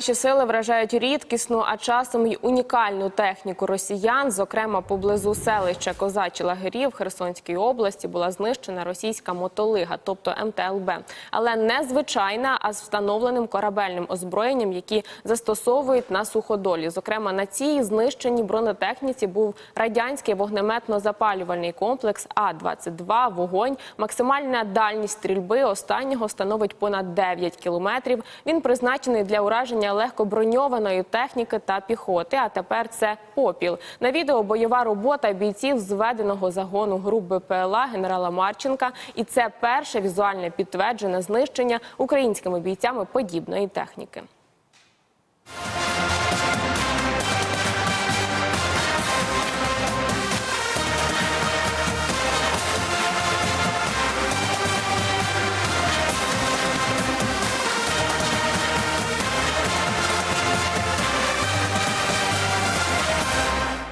Наші сили вражають рідкісну, а часом й унікальну техніку росіян. Зокрема, поблизу селища Козачі лагерів в Херсонській області була знищена російська мотолига, тобто МТЛБ. Але не звичайна, а з встановленим корабельним озброєнням, які застосовують на суходолі. Зокрема, на цій знищеній бронетехніці був радянський вогнеметно-запалювальний комплекс А-22 «Вогонь». Максимальна дальність стрільби останнього становить понад 9 кілометрів. Він призначений для ураження легкоброньованої техніки та піхоти. А тепер це попіл. На відео бойова робота бійців зведеного загону груп БПЛА генерала Марченка. І це перше візуальне підтверджене знищення українськими бійцями подібної техніки.